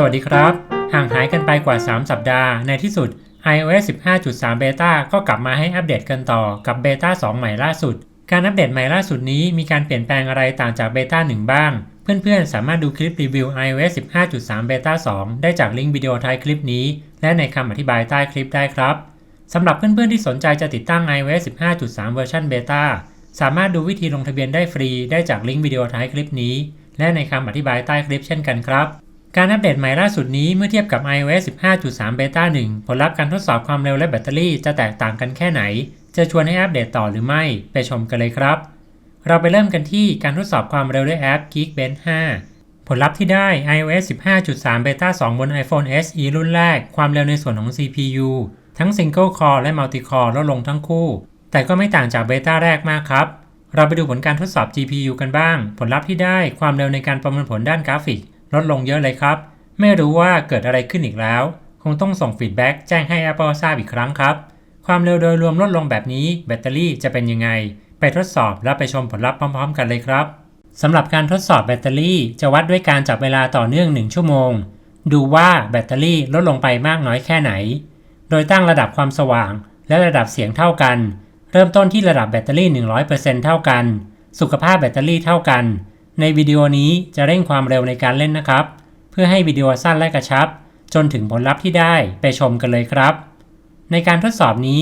สวัสดีครับ ห่างหายกันไปกว่า 3 สัปดาห์ ในที่สุด iOS 15.3 Beta ก็กลับมาให้อัปเดตกันต่อกับ Beta 2 ใหม่ล่าสุด การอัปเดตใหม่ล่าสุดนี้มีการเปลี่ยนแปลงอะไรต่างจาก Beta 1 บ้าง เพื่อนๆ สามารถดูคลิปรีวิว iOS 15.3 Beta 2 ได้จากลิงก์วิดีโอท้ายคลิปนี้ และในคำอธิบายใต้คลิปได้ครับ สำหรับเพื่อนๆ ที่สนใจจะติดตั้ง iOS 15.3 เวอร์ชัน Beta สามารถดูวิธีลงทะเบียนได้ฟรีได้จากลิงก์วิดีโอท้ายคลิปนี้ และในคำอธิบายใต้คลิปเช่นกันครับ การอัปเดตใหม่ล่าสุดนี้เมื่อเทียบกับ iOS 15.3 Beta 1 ผลลัพธ์การทดสอบความเร็วและแบตเตอรี่จะแตกต่างกันแค่ไหน จะชวนให้อัปเดตต่อหรือไม่ ไปชมกันเลยครับ เราไปเริ่มกันที่การทดสอบความเร็วด้วยแอป Geekbench 5 ผลลัพธ์ที่ได้ iOS 15.3 Beta 2 บน iPhone SE รุ่นแรก ความเร็วในส่วนของ CPU ทั้ง Single Core และ Multi Core ลดลงทั้งคู่ แต่ก็ไม่ต่างจากเบต้าแรกมากครับเราไปดูผลการทดสอบ GPU กันบ้าง ผลลัพธ์ที่ได้ความเร็วในการประมวลผลด้านกราฟิก ลดลงเยอะเลยครับ ไม่รู้ว่าเกิดอะไรขึ้นอีกแล้ว คงต้องส่งฟีดแบ็กแจ้งให้ Apple ทราบอีกครั้งครับ ความเร็วโดยรวมลดลงแบบนี้แบตเตอรี่จะเป็นยังไง ไปทดสอบและไปชมผลลัพธ์พร้อม ๆ กันเลยครับสำหรับการทดสอบแบตเตอรี่จะวัดด้วยการจับเวลาต่อเนื่อง 1 ชั่วโมง ดูว่าแบตเตอรี่ลดลงไปมากน้อยแค่ไหน โดยตั้งระดับความสว่าง และระดับเสียงเท่ากัน เริ่มต้นที่ระดับแบตเตอรี่ 100%เท่ากัน สุขภาพแบตเตอรี่เท่ากัน ในวิดีโอนี้จะเร่งความเร็วในการเล่นนะครับ เพื่อให้วิดีโอสั้นและกระชับ จนถึงผลลัพธ์ที่ได้ไปชมกันเลยครับ ในการทดสอบนี้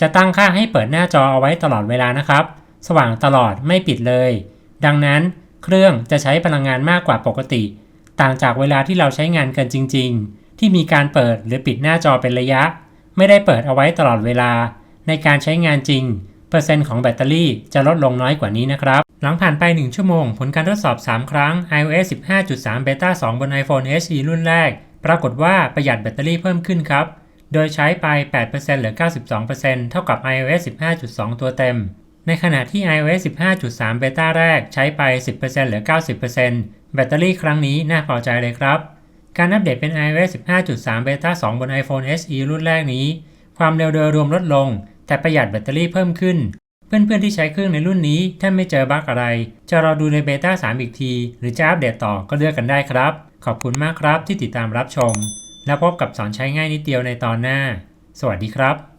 จะตั้งค่าให้เปิดหน้าจอเอาไว้ตลอดเวลานะครับ สว่างตลอดไม่ปิดเลย ดังนั้นเครื่องจะใช้พลังงานมากกว่าปกติ ต่างจากเวลาที่เราใช้งานกันจริง ๆ ที่มีการเปิดหรือปิดหน้าจอเป็นระยะ ไม่ได้เปิดเอาไว้ตลอดเวลา ในการใช้งานจริง เปอร์เซ็นต์ของแบตเตอรี่จะลดลงน้อยกว่านี้นะครับ หลังผ่านไป 1 ชั่วโมง ผลการทดสอบ 3 ครั้ง iOS 15.3 Beta 2 บน iPhone SE รุ่นแรก ปรากฏว่าประหยัดแบตเตอรี่เพิ่มขึ้นครับ โดยใช้ไป 8%เหลือ 92%เท่ากับ iOS 15.2 ตัวเต็ม ในขณะที่ iOS 15.3เบต้าแรกใช้ไป 10%เหลือ 90%แบตเตอรี่ครั้งนี้น่าพอใจเลยครับ การอัปเดตเป็น iOS 15.3เบต้า2บน iPhone SE รุ่นแรกนี้ ความเร็วโดยรวมลดลง แต่ประหยัดแบตเตอรี่เพิ่มขึ้น เพื่อนๆที่ใช้เครื่องในรุ่นนี้ถ้าไม่เจอบั๊กอะไร จะรอดูในเบต้า3 อีกที หรือจะอัปเดตต่อก็เลือกกันได้ครับ ขอบคุณมากครับที่ติดตามรับชม แล้วพบกับสอนใช้ง่ายนิดเดียวในตอนหน้า สวัสดีครับ